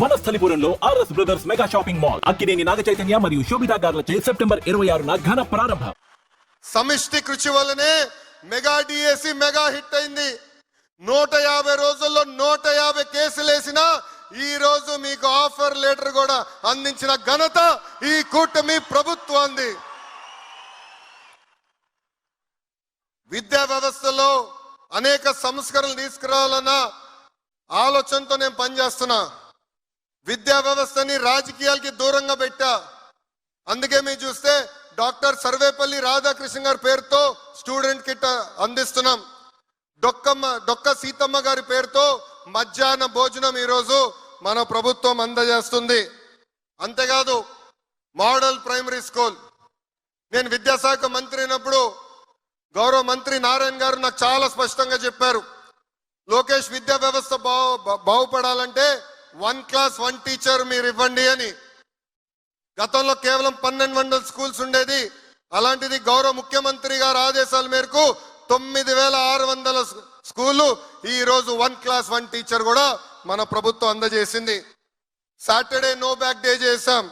వనస్థలిపురంలో RS brothers mega shopping mall Akkineni Naga Chaitanya మరియు Sobhita గార్లచే September ఇరవై ఆరున ఘన ప్రారంభం. సమిష్టి కృషి వల్లనే మెగా డిఎస్సి మెగా హిట్ అయింది. నూట యాభై రోజుల్లో నూట యాభై కేసులు వేసిన ఈ రోజు మీకు ఆఫర్ లెటర్ కూడా అందించిన ఘనత ఈ కూటమి ప్రభుత్వాన్ని విద్యా వ్యవస్థలో అనేక సంస్కరణలు తీసుకురావాలన్న ఆలోచనతో నేను పనిచేస్తున్నా. విద్యా వ్యవస్థని రాజకీయాలకి దూరంగా పెట్టా. అందుకే మీరు చూస్తే డాక్టర్ సర్వేపల్లి రాధాకృష్ణ గారి పేరుతో స్టూడెంట్ కిట్ అందిస్తున్నాం. డొక్కమ్మ డొక్క సీతమ్మ గారి పేరుతో మధ్యాహ్న భోజనం ఈరోజు మన ప్రభుత్వం అందజేస్తుంది. అంతేకాదు మోడల్ ప్రైమరీ స్కూల్. నేను విద్యాశాఖ మంత్రి అయినప్పుడు గౌరవ మంత్రి నారాయణ గారు నాకు చాలా స్పష్టంగా చెప్పారు. లోకేష్ విద్యా వ్యవస్థ బాగు బా- బాగుపడాలంటే వన్ క్లాస్ వన్ టీచర్ మీరు ఇవ్వండి అని. గతంలో కేవలం పన్నెండు వందల స్కూల్స్ ఉండేది. అలాంటిది గౌరవ ముఖ్యమంత్రి గారి ఆదేశాల మేరకు తొమ్మిది వేల ఆరు వందల స్కూళ్ళు school one class one teacher కూడా మన ప్రభుత్వం అందజేసింది. సాటర్డే నో బ్యాక్ డే చేశాం.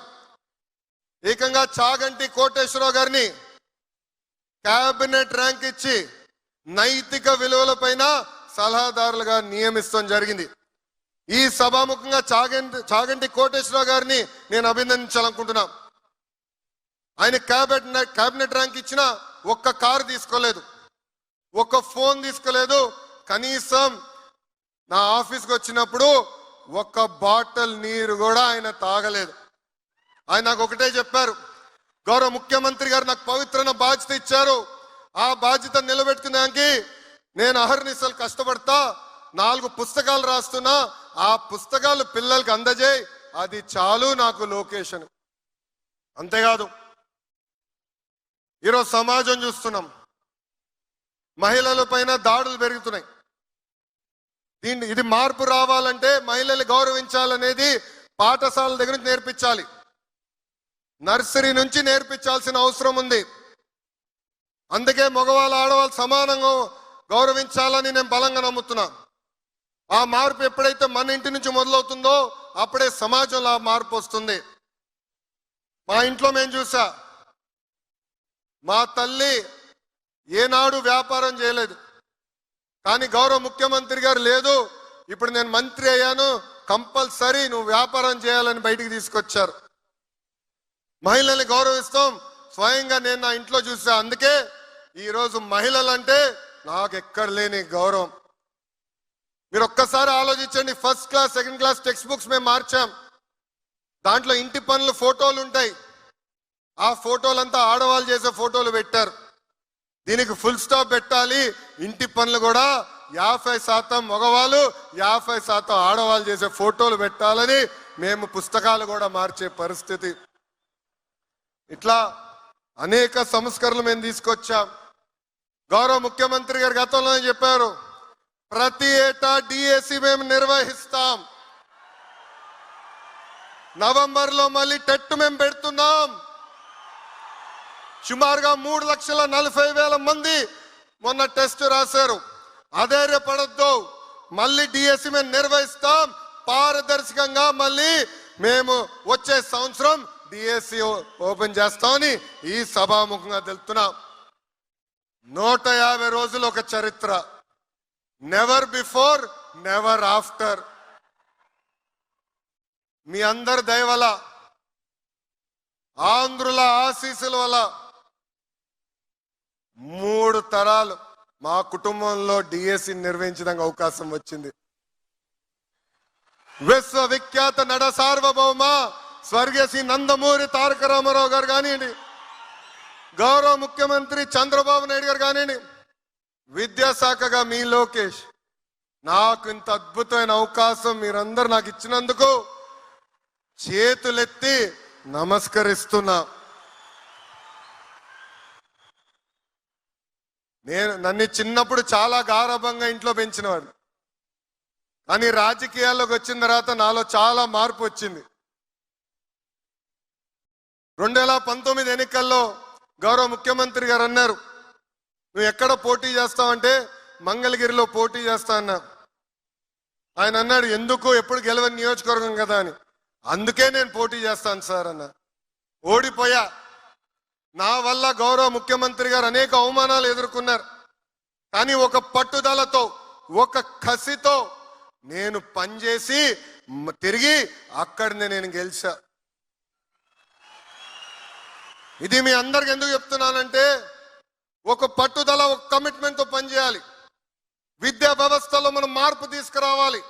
ఏకంగా చాగంటి కోటేశ్వరరావు గారిని క్యాబినెట్ ర్యాంక్ ఇచ్చి నైతిక విలువలపైన సలహాదారులుగా నియమిస్తాం జరిగింది. ఈ సభాముఖంగా చాగంటి చాగంటి కోటేశ్వరరావు గారిని నేను అభినందించాలనుకుంటున్నా. ఆయన క్యాబినెట్ క్యాబినెట్ ర్యాంక్ ఇచ్చిన ఒక్క కారు తీసుకోలేదు. ఒక్క ఫోన్ తీసుకోలేదు. కనీసం నా ఆఫీస్కి వచ్చినప్పుడు ఒక్క బాటిల్ నీరు కూడా ఆయన తాగలేదు. ఆయన నాకు ఒకటే చెప్పారు. గౌరవ ముఖ్యమంత్రి గారు నాకు పవిత్రమైన బాధ్యత ఇచ్చారు. ఆ బాధ్యత నిలబెట్టుకున్నానికి నేను అహర్నిశలు కష్టపడతా నాలుగు పుస్తకాలు రాస్తున్నా ఆ పుస్తకాలు పిల్లలకి అందజేయి అది చాలు నాకు లొకేషన్. అంతేకాదు ఈరోజు సమాజం చూస్తున్నాం. మహిళల పైన దాడులు పెరుగుతున్నాయి. దీన్ని ఇది మార్పు రావాలంటే మహిళలు గౌరవించాలనేది పాఠశాల దగ్గర నుంచి నేర్పించాలి. నర్సరీ నుంచి నేర్పించాల్సిన అవసరం ఉంది. అందుకే మగవాళ్ళు ఆడవాళ్ళు సమానంగా గౌరవించాలని నేను బలంగా నమ్ముతున్నాను ఆ మార్పు ఎప్పుడైతే మన ఇంటి నుంచి మొదలవుతుందో అప్పుడే సమాజంలో ఆ మార్పు వస్తుంది. మా ఇంట్లో మేము చూసా మా తల్లి ఏనాడు వ్యాపారం చేయలేదు. కానీ గౌరవ ముఖ్యమంత్రి గారు లేదు ఇప్పుడు నేను మంత్రి అయ్యాను కంపల్సరీ నువ్వు వ్యాపారం చేయాలని బయటికి తీసుకొచ్చారు. మహిళల్ని గౌరవిస్తాం స్వయంగా నేను నా ఇంట్లో చూసా అందుకే ఈరోజు మహిళలంటే నాకు ఎక్కడ లేని గౌరవం. మీరు ఒక్కసారి ఆలోచించండి. First class second class text books మేము మార్చాం. దాంట్లో ఇంటి పనులు ఫోటోలు ఉంటాయి. ఆ ఫోటోలంతా ఆడవాళ్ళు చేసే ఫోటోలు పెట్టారు. దీనికి ఫుల్ స్టాప్ పెట్టాలి. ఇంటి పనులు కూడా యాభై శాతం మగవాళ్ళు యాభై శాతం ఆడవాళ్ళు చేసే ఫోటోలు పెట్టాలని మేము పుస్తకాలు కూడా మార్చే పరిస్థితి. ఇట్లా అనేక సంస్కరణలు మేము తీసుకొచ్చాం. గౌరవ ముఖ్యమంత్రి గారు గతంలోనే చెప్పారు. ప్రతి ఏటా డిఎస్సి మేము నిర్వహిస్తాం. నవంబర్లో మళ్ళీ టెట్ మేము పెడుతున్నాం. సుమారుగా మూడు లక్షల నలభై వేల మంది మొన్న టెస్ట్ రాశారు. అధైర్యపడద్దు. మళ్ళీ డిఎస్సి మేము నిర్వహిస్తాం. పారదర్శకంగా మళ్ళీ మేము వచ్చే సంవత్సరం డిఎస్సి ఓపెన్ చేస్తామని ఈ సభాముఖంగా తెలుపుతున్నాం. నూట యాభై రోజులు ఒక చరిత్ర. నెవర్ బిఫోర్ నెవర్ ఆఫ్టర్ మీ అందరి దయవల ఆంధ్రుల ఆశీస్సుల వల్ల మూడు తరాలు మా కుటుంబంలో డిఎస్సి నిర్వహించడానికి అవకాశం వచ్చింది. విశ్వవిఖ్యాత నడ సార్వభౌమ స్వర్గయశ్రీ నందమూరి తారక రామారావు గారు కానివ్వండి గౌరవ ముఖ్యమంత్రి చంద్రబాబు నాయుడు గారు కానివ్వండి విద్యాశాఖగా మీ లోకేష్. నాకు ఇంత అద్భుతమైన అవకాశం మీరందరూ నాకు ఇచ్చినందుకు చేతులెత్తి నమస్కరిస్తున్నా. నేను నన్ను చిన్నప్పుడు చాలా గారభంగా ఇంట్లో పెంచినవాడు కానీ రాజకీయాల్లోకి వచ్చిన తర్వాత నాలో చాలా మార్పు వచ్చింది. రెండు వేల పంతొమ్మిది ఎన్నికల్లో గౌరవ ముఖ్యమంత్రి గారు అన్నారు నువ్వు ఎక్కడ పోటీ చేస్తావంటే మంగళగిరిలో పోటీ చేస్తా అన్నా ఆయన అన్నాడు ఎందుకు? ఎప్పుడు గెలవని నియోజకవర్గం కదా అని. అందుకే నేను పోటీ చేస్తాను సార్ అన్న. ఓడిపోయా. నా వల్ల గౌరవ ముఖ్యమంత్రి గారు అనేక అవమానాలు ఎదుర్కొన్నారు. కానీ ఒక పట్టుదలతో ఒక కసితో నేను పనిచేసి తిరిగి అక్కడనే నేను గెలిచా. ఇది మీ అందరికి ఎందుకు చెప్తున్నానంటే ఒక పట్టుదల ఒక కమిట్మెంట్తో పనిచేయాలి. విద్యా వ్యవస్థలో మనం మార్పు తీసుకురావాలి.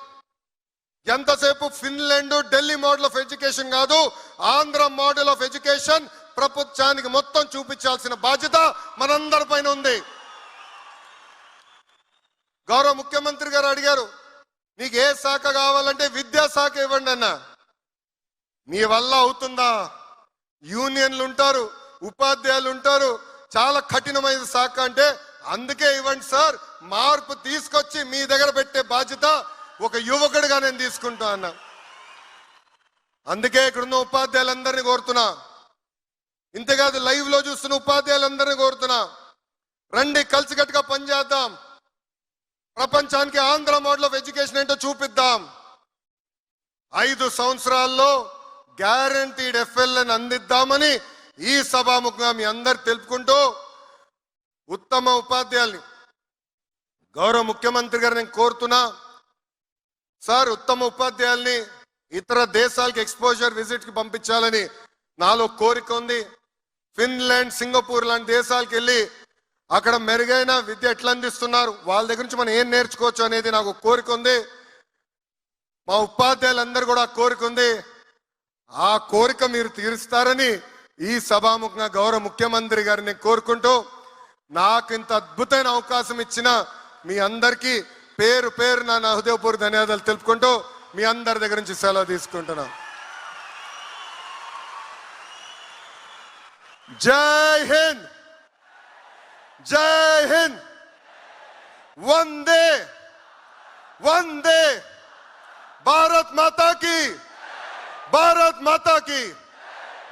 ఎంతసేపు Finland Delhi model of education కాదు ఆంధ్ర మోడల్ ఆఫ్ ఎడ్యుకేషన్ ప్రపంచానికి మొత్తం చూపించాల్సిన బాధ్యత మనందరి పైన ఉంది. గౌరవ ముఖ్యమంత్రి గారు అడిగారు నీకు ఏ శాఖ కావాలంటే విద్యా శాఖ ఇవ్వండి అన్న. మీ వల్ల అవుతుందా? యూనియన్లు ఉంటారు ఉపాధ్యాయులు ఉంటారు చాలా కఠినమైన శాఖ అంటే అందుకే ఇవ్వండి సార్ మార్పు తీసుకొచ్చి మీ దగ్గర పెట్టే బాధ్యత ఒక యువకుడిగా నేను తీసుకుంటా అన్నా. అందుకే ఇక్కడున్న ఉపాధ్యాయులందరినీ కోరుతున్నా. ఇంతేకాదు లైవ్లో చూస్తున్న ఉపాధ్యాయులందరినీ కోరుతున్నా. రండి కలిసికట్టుగా పనిచేద్దాం. ప్రపంచానికి ఆంధ్ర మోడల్ ఆఫ్ ఎడ్యుకేషన్ ఏంటో చూపిద్దాం. ఐదు సంవత్సరాల్లో గ్యారంటీడ్ ఎఫ్ఎల్ఎన్ అందిద్దామని ఈ సభాముఖంగా మీ అందరు తెలుపుకుంటూ ఉత్తమ ఉపాధ్యాయుల్ని గౌరవ ముఖ్యమంత్రి గారు నేను కోరుతున్నా. సార్ ఉత్తమ ఉపాధ్యాయుల్ని ఇతర దేశాలకు ఎక్స్పోజర్ విజిట్కి పంపించాలని నాలో కోరిక ఉంది. ఫిన్లాండ్ సింగపూర్ లాంటి దేశాలకు వెళ్ళి అక్కడ మెరుగైన విద్య ఎట్లా అందిస్తున్నారు వాళ్ళ దగ్గర నుంచి మనం ఏం నేర్చుకోవచ్చు అనేది నాకు కోరిక ఉంది. మా ఉపాధ్యాయులందరూ కూడా కోరిక ఉంది. ఆ కోరిక మీరు తీరుస్తారని ఈ సభాముఖంగా గౌరవ ముఖ్యమంత్రి గారిని కోరుకుంటూ నాకు ఇంత అద్భుతమైన అవకాశం ఇచ్చిన మీ అందరికీ పేరు పేరు నా హృదయపూర్వక ధన్యవాదాలు తెలుపుకుంటూ మీ అందరి దగ్గర నుంచి సెలవు తీసుకుంటున్నా. జై హింద్! జై హింద్! వందే! వందే! భారత్ మాతా కి భారత్ మాతా కి